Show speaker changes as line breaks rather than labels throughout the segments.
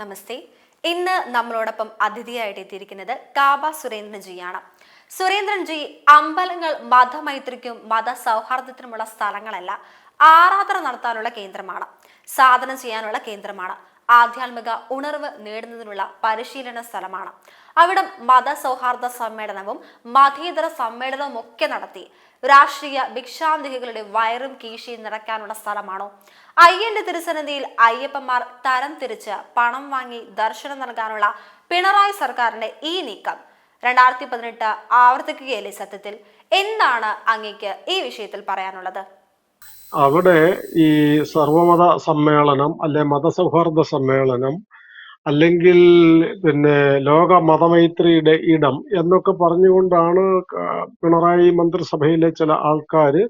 നമസ്തേ. ഇന്ന് നമ്മളോടൊപ്പം അതിഥിയായിട്ട് എത്തിയിരിക്കുന്നത് കാബ സുരേന്ദ്രൻജിയാണ്. സുരേന്ദ്രൻജി അമ്പലങ്ങൾ മതമൈത്രിക്കും മത സൗഹാർദ്ദത്തിനുമുള്ള സ്ഥലങ്ങളല്ല ആരാധന നടത്താനുള്ള കേന്ദ്രമാണ് സാധനം ചെയ്യാനുള്ള കേന്ദ്രമാണ്. ആധ്യാത്മിക ഉണർവ് നേടുന്നതിനുള്ള പരിശീലന സ്ഥലമാണ്. അവിടം മത സൗഹാർദ്ദ സമ്മേളനവും മതേതര സമ്മേളനവും ഒക്കെ നടത്തി. രാഷ്ട്രീയ ഭിക്ഷാന്തികളുടെ വയറും കീശയും നിറയ്ക്കാനുള്ള സ്ഥലമാണോ? അയ്യന്റെ തിരുസന്നിധിയിൽ അയ്യപ്പന്മാർ തരം തിരിച്ച് പണം വാങ്ങി ദർശനം നൽകാനുള്ള പിണറായി സർക്കാരിന്റെ ഈ നീക്കം രണ്ടായിരത്തി പതിനെട്ട് ആവർത്തിക്കുകയല്ലേ സത്യത്തിൽ? എന്താണ് അങ്ങേക്ക് ഈ വിഷയത്തിൽ പറയാനുള്ളത്?
അവിടെ ഈ സർവമത സമ്മേളനം അല്ലെ മതസൗഹാർദ്ദ സമ്മേളനം അല്ലെങ്കിൽ പിന്നെ ലോക മതമൈത്രിയുടെ ഇടം എന്നൊക്കെ പറഞ്ഞുകൊണ്ടാണ് പിണറായി മന്ത്രിസഭയിലെ ചില ആൾക്കാര്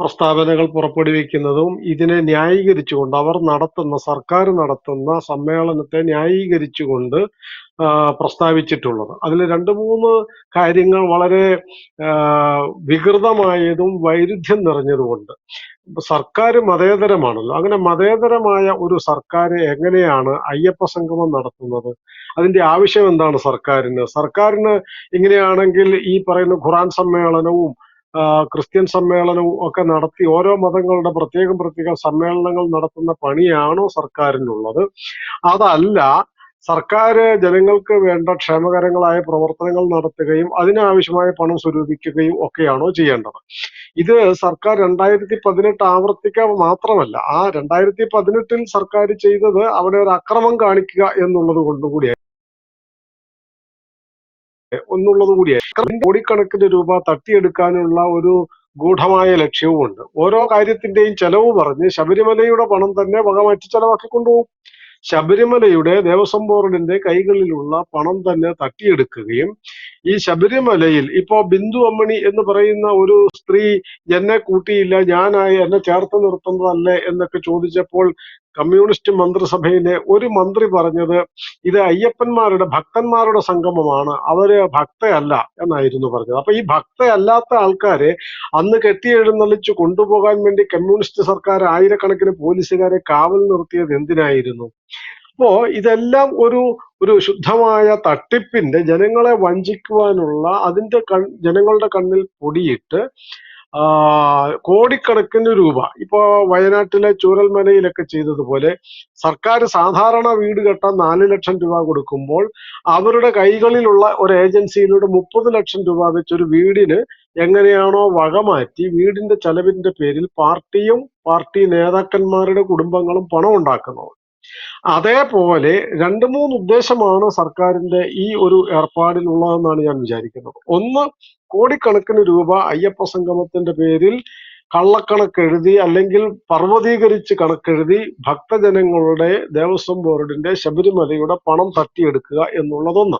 പ്രസ്താവനകൾ പുറപ്പെടുവിക്കുന്നതും ഇതിനെ ന്യായീകരിച്ചുകൊണ്ട് അവർ നടത്തുന്ന സർക്കാർ നടത്തുന്ന സമ്മേളനത്തെ ന്യായീകരിച്ചുകൊണ്ട് പ്രസ്താവിച്ചിട്ടുള്ളത്. അതിൽ രണ്ട് മൂന്ന് കാര്യങ്ങൾ വളരെ വികൃതമായതും വൈരുദ്ധ്യം നിറഞ്ഞതുമുണ്ട്. സർക്കാർ മതേതരമാണല്ലോ. അങ്ങനെ മതേതരമായ ഒരു സർക്കാർ എങ്ങനെയാണ് അയ്യപ്പ സംഗമം നടത്തുന്നത്? അതിന്റെ ആവശ്യം എന്താണ് സർക്കാരിന്? സർക്കാരിന് ഇങ്ങനെയാണെങ്കിൽ ഈ പറയുന്ന ഖുറാൻ സമ്മേളനവും ക്രിസ്ത്യൻ സമ്മേളനവും ഒക്കെ നടത്തി ഓരോ മതങ്ങളുടെ പ്രത്യേകം പ്രത്യേകം സമ്മേളനങ്ങൾ നടത്തുന്ന പണിയാണോ സർക്കാരിനുള്ളത്? അതല്ല സർക്കാർ ജനങ്ങൾക്ക് വേണ്ട ക്ഷേമകരങ്ങളായ പ്രവർത്തനങ്ങൾ നടത്തുകയും അതിനാവശ്യമായ പണം സ്വരൂപിക്കുകയും ഒക്കെയാണോ ചെയ്യേണ്ടത്. ഇത് സർക്കാർ രണ്ടായിരത്തി പതിനെട്ട് ആവർത്തിക്കുക മാത്രമല്ല ആ രണ്ടായിരത്തി പതിനെട്ടിൽ സർക്കാർ ചെയ്തത് അവിടെ ഒരു അക്രമം കാണിക്കുക എന്നുള്ളത് കൊണ്ടുകൂടിയായി ഒന്നുള്ളത് കൂടിയായി കോടിക്കണക്കിന് രൂപ തട്ടിയെടുക്കാനുള്ള ഒരു ഗൂഢമായ ലക്ഷ്യവുമുണ്ട്. ഓരോ കാര്യത്തിന്റെയും ചെലവ് പറഞ്ഞ് ശബരിമലയുടെ പണം തന്നെ വകമാറ്റി ചെലവാക്കി കൊണ്ടുപോകും ശബരിമലയുടെ ദേവസ്വം ബോർഡിന്റെ കൈകളിലുള്ള പണം തന്നെ തട്ടിയെടുക്കുകയും ഈ ശബരിമലയിൽ ഇപ്പോ ബിന്ദു അമ്മണി എന്ന് പറയുന്ന ഒരു സ്ത്രീ എന്നെ കൂട്ടിയില്ല ഞാനായി എന്നെ ചേർത്ത് നിർത്തുന്നതല്ലേ എന്നൊക്കെ ചോദിച്ചപ്പോൾ കമ്മ്യൂണിസ്റ്റ് മന്ത്രിസഭയിലെ ഒരു മന്ത്രി പറഞ്ഞത് ഇത് അയ്യപ്പന്മാരുടെ ഭക്തന്മാരുടെ സംഗമമാണ് അവർ ഭക്തയല്ല എന്നായിരുന്നു പറഞ്ഞത്. അപ്പൊ ഈ ഭക്തയല്ലാത്ത ആൾക്കാരെ അന്ന് കെട്ടിയെഴുന്നള്ളിച്ച് കൊണ്ടുപോകാൻ വേണ്ടി കമ്മ്യൂണിസ്റ്റ് സർക്കാർ ആയിരക്കണക്കിന് പോലീസുകാരെ കാവൽ നിർത്തിയത് എന്തിനായിരുന്നു? അപ്പോ ഇതെല്ലാം ഒരു ഒരു ശുദ്ധമായ തട്ടിപ്പിന്റെ ജനങ്ങളെ വഞ്ചിക്കുവാനുള്ള അതിന്റെ കൺ ജനങ്ങളുടെ കണ്ണിൽ പൊടിയിട്ട് കോടിക്കണക്കിന് രൂപ. ഇപ്പോ വയനാട്ടിലെ ചൂരൽമലയിലൊക്കെ ചെയ്തതുപോലെ സർക്കാർ സാധാരണ വീട് കെട്ടാൻ നാല് ലക്ഷം രൂപ കൊടുക്കുമ്പോൾ അവരുടെ കൈകളിലുള്ള ഒരു ഏജൻസിയിലൂടെ മുപ്പത് ലക്ഷം രൂപ വെച്ചൊരു വീടിന് എങ്ങനെയാണോ വകമാറ്റി വീടിന്റെ ചെലവിന്റെ പേരിൽ പാർട്ടിയും പാർട്ടി നേതാക്കന്മാരുടെ കുടുംബങ്ങളും പണം ഉണ്ടാക്കുന്നത് അതേപോലെ രണ്ട് മൂന്ന് ഉദ്ദേശമാണ് സർക്കാരിന്റെ ഈ ഒരു ഏർപ്പാടിലുള്ളതെന്നാണ് ഞാൻ വിചാരിക്കുന്നത്. ഒന്ന് കോടിക്കണക്കിന് രൂപ അയ്യപ്പ സംഗമത്തിന്റെ പേരിൽ കള്ളക്കണക്കെഴുതി അല്ലെങ്കിൽ പർവതീകരിച്ച് കണക്കെഴുതി ഭക്തജനങ്ങളുടെ ദേവസ്വം ബോർഡിന്റെ ശബരിമലയുടെ പണം തട്ടിയെടുക്കുക എന്നുള്ളതൊന്ന്.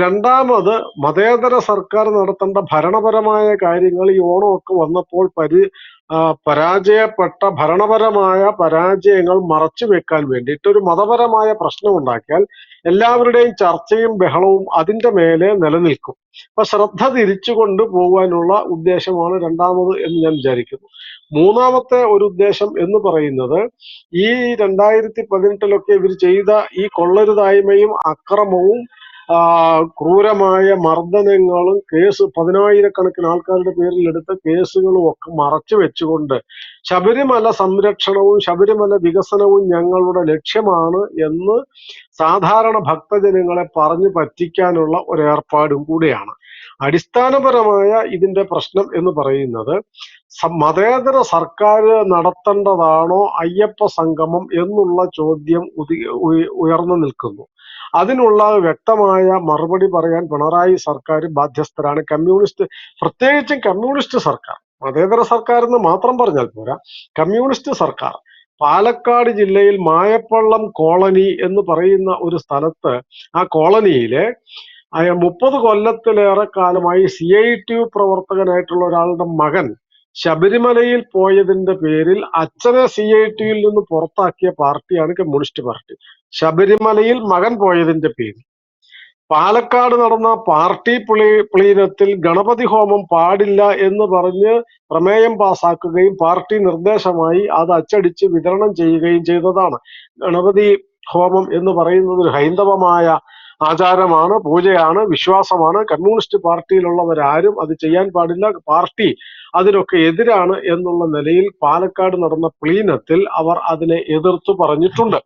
രണ്ടാമത് മതേതര സർക്കാർ നടത്തേണ്ട ഭരണപരമായ കാര്യങ്ങൾ ഈ ഓണമൊക്കെ വന്നപ്പോൾ പരി പരാജയപ്പെട്ട ഭരണപരമായ പരാജയങ്ങൾ മറച്ചു വെക്കാൻ വേണ്ടിയിട്ട് ഒരു മതപരമായ പ്രശ്നം ഉണ്ടാക്കിയാൽ എല്ലാവരുടെയും ചർച്ചയും ബഹളവും അതിന്റെ മേലെ നിലനിൽക്കും. അപ്പൊ ശ്രദ്ധ തിരിച്ചു തിരിച്ചുകൊണ്ട് പോകാനുള്ള ഉദ്ദേശമാണ് രണ്ടാമത് എന്ന് ഞാൻ വിചാരിക്കുന്നു. മൂന്നാമത്തെ ഒരു ഉദ്ദേശം എന്ന് പറയുന്നത് ഈ രണ്ടായിരത്തി പതിനെട്ടിലൊക്കെ ഇവർ ചെയ്ത ഈ കൊള്ളരുതായ്മയും അക്രമവും ക്രൂരമായ മർദ്ദനങ്ങളും കേസ് പതിനായിരക്കണക്കിന് ആൾക്കാരുടെ പേരിൽ എടുത്ത കേസുകളും ഒക്കെ മറച്ചു വെച്ചുകൊണ്ട് ശബരിമല സംരക്ഷണവും ശബരിമല വികസനവും ഞങ്ങളുടെ ലക്ഷ്യമാണ് എന്ന് സാധാരണ ഭക്തജനങ്ങളെ പറഞ്ഞു പറ്റിക്കാനുള്ള ഒരു ഏർപ്പാടും കൂടിയാണ്. അടിസ്ഥാനപരമായ ഇതിന്റെ പ്രശ്നം എന്ന് പറയുന്നത് മതേതര സർക്കാർ നടത്തേണ്ടതാണോ അയ്യപ്പ സംഗമം എന്നുള്ള ചോദ്യം ഉയർന്നു നിൽക്കുന്നു. അതിനുള്ള വ്യക്തമായ മറുപടി പറയാൻ പിണറായി സർക്കാർ ബാധ്യസ്ഥരാണ്. കമ്മ്യൂണിസ്റ്റ് പ്രത്യേകിച്ചും കമ്മ്യൂണിസ്റ്റ് സർക്കാർ. മതേതര സർക്കാർ എന്ന് മാത്രം പറഞ്ഞാൽ പോരാ. കമ്മ്യൂണിസ്റ്റ് സർക്കാർ പാലക്കാട് ജില്ലയിൽ മായപ്പള്ളം കോളനി എന്ന് പറയുന്ന ഒരു സ്ഥലത്ത് ആ കോളനിയിലെ മുപ്പത് കൊല്ലത്തിലേറെ കാലമായി സി ഐ ടി യു പ്രവർത്തകനായിട്ടുള്ള ഒരാളുടെ മകൻ ശബരിമലയിൽ പോയതിന്റെ പേരിൽ അച്ഛനെ സി ഐ ടിയിൽ നിന്ന് പുറത്താക്കിയ പാർട്ടിയാണ് കമ്മ്യൂണിസ്റ്റ് പാർട്ടി. ശബരിമലയിൽ മകൻ പോയതിന്റെ പേര് പാലക്കാട് നടന്ന പാർട്ടി പ്ലീ പ്ലീനത്തിൽ ഗണപതി ഹോമം പാടില്ല എന്ന് പറഞ്ഞ് പ്രമേയം പാസാക്കുകയും പാർട്ടി നിർദ്ദേശമായി അത് അച്ചടിച്ച് വിതരണം ചെയ്യുകയും ചെയ്തതാണ്. ഗണപതി ഹോമം എന്ന് പറയുന്നത് ഒരു ഹൈന്ദവമായ ആചാരമാണ് പൂജയാണ് വിശ്വാസമാണ്. കമ്മ്യൂണിസ്റ്റ് പാർട്ടിയിലുള്ളവരാരും അത് ചെയ്യാൻ പാടില്ല. പാർട്ടി അതിനൊക്കെ എതിരാണ് എന്നുള്ള നിലയിൽ പാലക്കാട് നടന്ന പ്ലീനത്തിൽ അവർ അതിനെ എതിർത്തു പറഞ്ഞിട്ടുണ്ട്.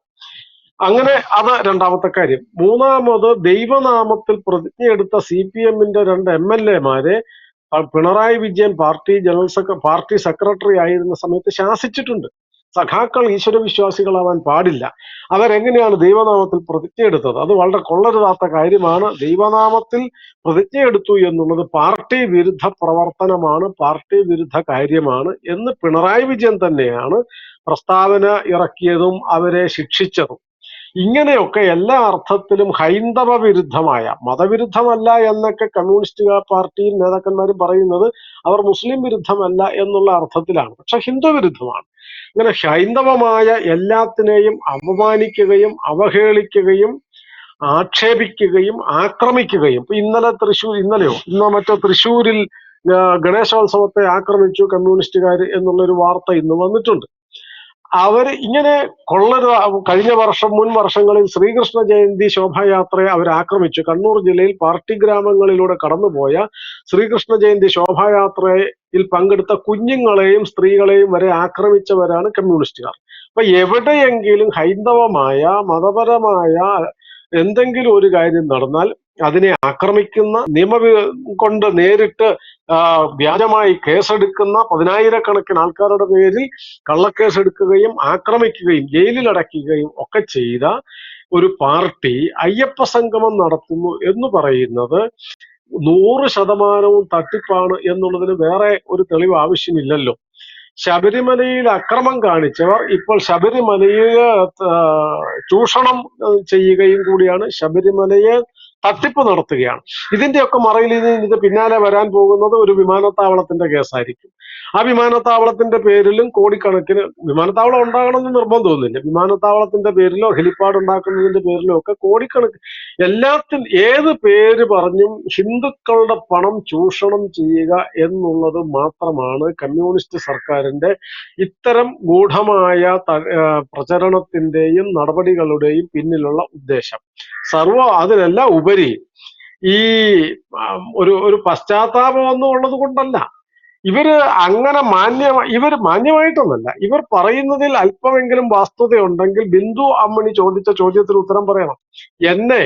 അങ്ങനെ അത് രണ്ടാമത്തെ കാര്യം. മൂന്നാമത് ദൈവനാമത്തിൽ പ്രതിജ്ഞയെടുത്ത സി പി എമ്മിന്റെ രണ്ട് എം എൽ എമാരെ Pinarayi Vijayan party general സെക്ര party secretary ആയിരുന്ന സമയത്ത് ശാസിച്ചിട്ടുണ്ട്. സഖാക്കൾ ഈശ്വര വിശ്വാസികളാവാൻ പാടില്ല. അവരെങ്ങനെയാണ് ദൈവനാമത്തിൽ പ്രതിജ്ഞയെടുത്തത്? അത് വളരെ കൊള്ളരുതാത്ത കാര്യമാണ്. ദൈവനാമത്തിൽ പ്രതിജ്ഞയെടുത്തു എന്നുള്ളത് പാർട്ടി വിരുദ്ധ പ്രവർത്തനമാണ് പാർട്ടി വിരുദ്ധ കാര്യമാണ് എന്ന് പിണറായി വിജയൻ തന്നെയാണ് പ്രസ്താവന ഇറക്കിയതും അവരെ ശിക്ഷിച്ചതും. ഇങ്ങനെയൊക്കെ എല്ലാ അർത്ഥത്തിലും ഹൈന്ദവ വിരുദ്ധമായ മതവിരുദ്ധമല്ല എന്നൊക്കെ കമ്മ്യൂണിസ്റ്റ് പാർട്ടിയും നേതാക്കന്മാരും പറയുന്നത് അവർ മുസ്ലിം വിരുദ്ധമല്ല എന്നുള്ള അർത്ഥത്തിലാണ്. പക്ഷെ ഹിന്ദു വിരുദ്ധമാണ് ഇങ്ങനെ ഹൈന്ദവമായ എല്ലാത്തിനെയും അപമാനിക്കുകയും അവഹേളിക്കുകയും ആക്ഷേപിക്കുകയും ആക്രമിക്കുകയും ഇന്നലെ തൃശ്ശൂർ ഇന്നലെയോ ഇന്നോ മറ്റോ തൃശൂരിൽ ഗണേശോത്സവത്തെ ആക്രമിച്ചു കമ്മ്യൂണിസ്റ്റുകാർ എന്നുള്ളൊരു വാർത്ത ഇന്ന് വന്നിട്ടുണ്ട്. അവർ ഇങ്ങനെ കൊള്ളരു കഴിഞ്ഞ വർഷം മുൻ വർഷങ്ങളിൽ ശ്രീകൃഷ്ണ ജയന്തി ശോഭായാത്രയെ അവർ ആക്രമിച്ചു. കണ്ണൂർ ജില്ലയിൽ പാർട്ടി ഗ്രാമങ്ങളിലൂടെ കടന്നുപോയ ശ്രീകൃഷ്ണ ജയന്തി ശോഭായാത്രയിൽ പങ്കെടുത്ത കുഞ്ഞുങ്ങളെയും സ്ത്രീകളെയും വരെ ആക്രമിച്ചവരാണ് കമ്മ്യൂണിസ്റ്റുകാർ. അപ്പൊ എവിടെയെങ്കിലും ഹൈന്ദവമായ മതപരമായ എന്തെങ്കിലും ഒരു കാര്യം നടന്നാൽ അതിനെ ആക്രമിക്കുന്ന നിയമ കൊണ്ട് നേരിട്ട് വ്യാജമായി കേസെടുക്കുന്ന പതിനായിരക്കണക്കിന് ആൾക്കാരുടെ പേരിൽ കള്ളക്കേസ് എടുക്കുകയും ആക്രമിക്കുകയും ജയിലിലടക്കുകയും ഒക്കെ ചെയ്ത ഒരു പാർട്ടി അയ്യപ്പ സംഗമം നടത്തുന്നു എന്ന് പറയുന്നത് നൂറ് ശതമാനവും തട്ടിപ്പാണ് എന്നുള്ളതിന് വേറെ ഒരു തെളിവ് ആവശ്യമില്ലല്ലോ. ശബരിമലയിൽ അക്രമം കാണിച്ചവർ ഇപ്പോൾ ശബരിമലയെ ചൂഷണം ചെയ്യുകയും കൂടിയാണ്. ശബരിമലയെ തട്ടിപ്പ് നടത്തുകയാണ്. ഇതിന്റെയൊക്കെ മറയിൽ ഇതിന്റെ പിന്നാലെ വരാൻ പോകുന്നത് ഒരു വിമാനത്താവളത്തിന്റെ കേസായിരിക്കും. ആ വിമാനത്താവളത്തിന്റെ പേരിലും കോടിക്കണക്കിന് വിമാനത്താവളം ഉണ്ടാകണമെന്ന് നിർബന്ധമൊന്നുമില്ല വിമാനത്താവളത്തിന്റെ പേരിലോ ഹെലിപ്പാഡ് ഉണ്ടാക്കുന്നതിന്റെ പേരിലോ ഒക്കെ കോടിക്കണക്കിന് എല്ലാത്തിൽ ഏത് പേര് പറഞ്ഞും ഹിന്ദുക്കളുടെ പണം ചൂഷണം ചെയ്യുക എന്നുള്ളത് മാത്രമാണ് കമ്മ്യൂണിസ്റ്റ് സർക്കാരിന്റെ ഇത്തരം ഗൂഢമായ പ്രചരണത്തിന്റെയും നടപടികളുടെയും പിന്നിലുള്ള ഉദ്ദേശം. സർവ അതിനെല്ലാം ഉപരി. ഈ ഒരു ഒരു പശ്ചാത്താപം ഒന്നും ഉള്ളത് കൊണ്ടല്ല. ഇവർ അങ്ങനെ മാന്യ ഇവർ മാന്യമായിട്ടൊന്നല്ല. ഇവർ പറയുന്നതിൽ അല്പമെങ്കിലും വസ്തുതയുണ്ടെങ്കിൽ ബിന്ദു അമ്മണി ചോദിച്ച ചോദ്യത്തിന് ഉത്തരം പറയണം. എന്നെ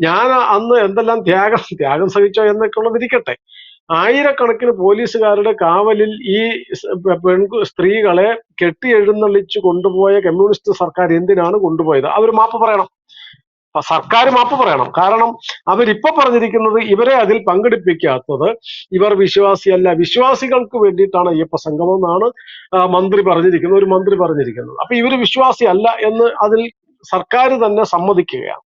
ഞാൻ അന്ന് എന്തെല്ലാം ത്യാഗം ത്യാഗം സഹിച്ചോ എന്നൊക്കെ ഉള്ളതിരിക്കട്ടെ ആയിരക്കണക്കിന് പോലീസുകാരുടെ കാവലിൽ ഈ പെൺ സ്ത്രീകളെ കെട്ടി എഴുന്നള്ളിച്ചു കൊണ്ടുപോയ കമ്മ്യൂണിസ്റ്റ് സർക്കാർ എന്തിനാണ് കൊണ്ടുപോയത്? അവർ മാപ്പ് പറയണം. സർക്കാർ മാപ്പ് പറയണം. കാരണം അവരിപ്പൊ പറഞ്ഞിരിക്കുന്നത് ഇവരെ അതിൽ പങ്കെടുപ്പിക്കാത്തത് ഇവർ വിശ്വാസിയല്ല. വിശ്വാസികൾക്ക് വേണ്ടിയിട്ടാണ് അയ്യപ്പ സംഗമം എന്നാണ് മന്ത്രി പറഞ്ഞിരിക്കുന്നത്. ഒരു മന്ത്രി പറഞ്ഞിരിക്കുന്നത്. അപ്പൊ ഇവർ വിശ്വാസിയല്ല എന്ന് അതിൽ സർക്കാർ തന്നെ സമ്മതിക്കുകയാണ്.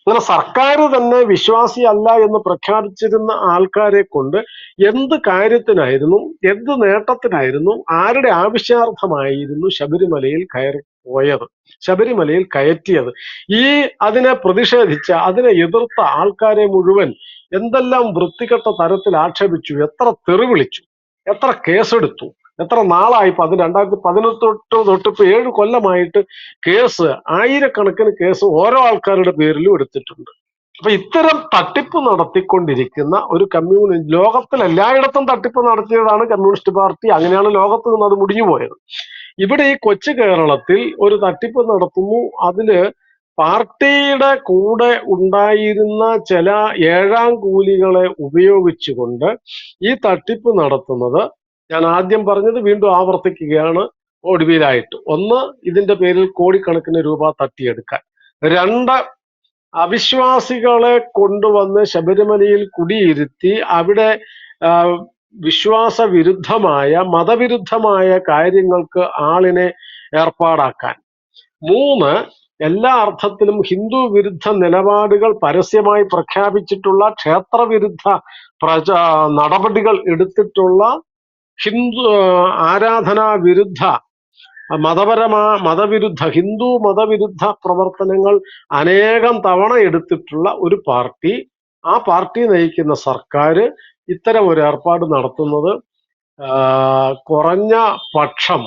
അങ്ങനെ സർക്കാർ തന്നെ വിശ്വാസി അല്ല എന്ന് പ്രഖ്യാപിച്ചിരുന്ന ആൾക്കാരെ കൊണ്ട് എന്ത് കാര്യത്തിനായിരുന്നു എന്ത് നേട്ടത്തിനായിരുന്നു ആരുടെ ആവശ്യാർത്ഥമായിരുന്നു ശബരിമലയിൽ കയറി പോയത്. ശബരിമലയിൽ കയറ്റിയത്. ഈ അതിനെ പ്രതിഷേധിച്ച അതിനെ എതിർത്ത ആൾക്കാരെ മുഴുവൻ എന്തെല്ലാം വൃത്തികെട്ട തരത്തിൽ ആക്ഷേപിച്ചു എത്ര തെറി വിളിച്ചു എത്ര കേസെടുത്തു എത്ര നാളായി ഇപ്പൊ അത് രണ്ടായിരത്തി പതിനെട്ട് തൊട്ട് ഇപ്പൊ ഏഴ് കൊല്ലമായിട്ട് കേസ് ആയിരക്കണക്കിന് കേസ് ഓരോ ആൾക്കാരുടെ പേരിലും എടുത്തിട്ടുണ്ട്. അപ്പൊ ഇത്തരം തട്ടിപ്പ് നടത്തിക്കൊണ്ടിരിക്കുന്ന ഒരു കമ്മ്യൂണി ലോകത്തിൽ എല്ലായിടത്തും തട്ടിപ്പ് നടത്തിയതാണ് കമ്മ്യൂണിസ്റ്റ് പാർട്ടി അങ്ങനെയാണ് ലോകത്ത് നിന്ന് അത് മുടിഞ്ഞു പോയത് ഇവിടെ ഈ കൊച്ചു കേരളത്തിൽ ഒരു തട്ടിപ്പ് നടത്തുന്നു. അതിൽ പാർട്ടിയുടെ കൂടെ ഉണ്ടായിരുന്ന ചില ഏഴാം കൂലികളെ ഉപയോഗിച്ചുകൊണ്ട് ഈ തട്ടിപ്പ് നടത്തുന്നത് ഞാൻ ആദ്യം പറഞ്ഞത് വീണ്ടും ആവർത്തിക്കുകയാണ് ഒടുവിലായിട്ട്. ഒന്ന് ഇതിന്റെ പേരിൽ കോടിക്കണക്കിന് രൂപ തട്ടിയെടുക്കാൻ. രണ്ട് അവിശ്വാസികളെ കൊണ്ടുവന്ന് ശബരിമലയിൽ കുടിയിരുത്തി അവിടെ ആ, വിശ്വാസ വിരുദ്ധമായ മതവിരുദ്ധമായ കാര്യങ്ങൾക്ക് ആളിനെ ഏർപ്പാടാക്കാൻ. മൂന്ന് എല്ലാ അർത്ഥത്തിലും ഹിന്ദു വിരുദ്ധ നിലപാടുകൾ പരസ്യമായി പ്രഖ്യാപിച്ചിട്ടുള്ള ക്ഷേത്രവിരുദ്ധ പ്രച നടപടികൾ എടുത്തിട്ടുള്ള ഹിന്ദു ആരാധനാ വിരുദ്ധ മതപരമാ മതവിരുദ്ധ ഹിന്ദു മതവിരുദ്ധ പ്രവർത്തനങ്ങൾ അനേകം തവണ എടുത്തിട്ടുള്ള ഒരു പാർട്ടി. ആ പാർട്ടി നയിക്കുന്ന സർക്കാർ ഇത്തരം ഒരു ഏർപ്പാട് നടത്തുന്നത് കുറഞ്ഞ പക്ഷം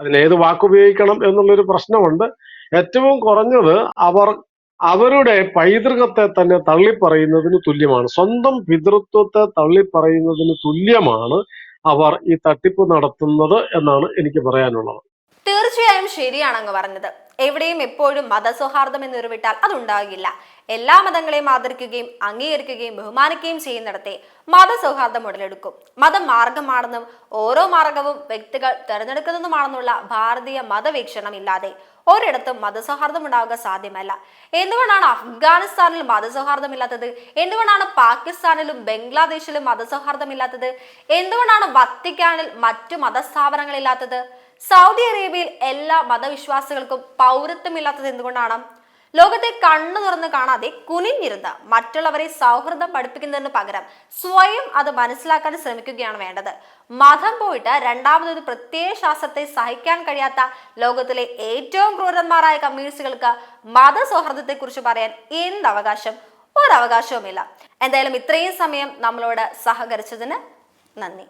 അതിനേത് വാക്കുപയോഗിക്കണം എന്നുള്ളൊരു പ്രശ്നമുണ്ട്. ഏറ്റവും കുറഞ്ഞത് അവർ അവരുടെ പൈതൃകത്തെ തന്നെ തള്ളിപ്പറയുന്നതിന് തുല്യമാണ്. സ്വന്തം പിതൃത്വത്തെ തള്ളിപ്പറയുന്നതിന് തുല്യമാണ് അവർ ഈ തട്ടിപ്പ് നടത്തുന്നത് എന്നാണ് എനിക്ക് പറയാനുള്ളത്.
തീർച്ചയായും ശരിയാണ് അങ്ങ് പറഞ്ഞത്. എവിടെയും എപ്പോഴും മതസൗഹാർദ്ദം എന്ന് ഉരുവിട്ടാൽ അതുണ്ടാകില്ല. എല്ലാ മതങ്ങളെയും ആദരിക്കുകയും അംഗീകരിക്കുകയും ബഹുമാനിക്കുകയും ചെയ്യുന്നിടത്തെ മതസൗഹാർദ്ദം ഉടലെടുക്കും. മതം മാർഗമാണെന്നും ഓരോ മാർഗവും വ്യക്തികൾ തിരഞ്ഞെടുക്കുന്നതുമാണെന്നുള്ള ഭാരതീയ മതവീക്ഷണം ഇല്ലാതെ ഒരിടത്തും മതസൗഹാർദ്ദം ഉണ്ടാവുക സാധ്യമല്ല. എന്തുകൊണ്ടാണ് അഫ്ഗാനിസ്ഥാനിൽ മതസൗഹാർദ്ദം ഇല്ലാത്തത്? എന്തുകൊണ്ടാണ് പാകിസ്ഥാനിലും ബംഗ്ലാദേശിലും മതസൗഹാർദ്ദം ഇല്ലാത്തത്? എന്തുകൊണ്ടാണ് വത്തിക്കാനിൽ മറ്റു മതസ്ഥാപനങ്ങളില്ലാത്തത് സൗദി അറേബ്യയിൽ എല്ലാ മതവിശ്വാസികൾക്കും പൗരത്വമില്ലാത്തത് എന്തുകൊണ്ടാണ്? ലോകത്തെ കണ്ണു തുറന്ന് കാണാതെ കുനിഞ്ഞിരുന്ന് മറ്റുള്ളവരെ സൗഹൃദം പഠിപ്പിക്കുന്നതിന് പകരം സ്വയം അത് മനസ്സിലാക്കാൻ ശ്രമിക്കുകയാണ് വേണ്ടത്. മതം പോയിട്ട് രണ്ടാമതൊരു പ്രത്യേക ശാസ്ത്രത്തെ സഹിക്കാൻ കഴിയാത്ത ലോകത്തിലെ ഏറ്റവും ക്രൂരന്മാരായ കമ്മ്യൂണിസ്റ്റുകൾക്ക് മതസൗഹൃദത്തെക്കുറിച്ച് പറയാൻ എന്ത് അവകാശം? ഒരവകാശവുമില്ല. എന്തായാലും ഇത്രയും സമയം നമ്മളോട് സഹകരിച്ചതിന് നന്ദി.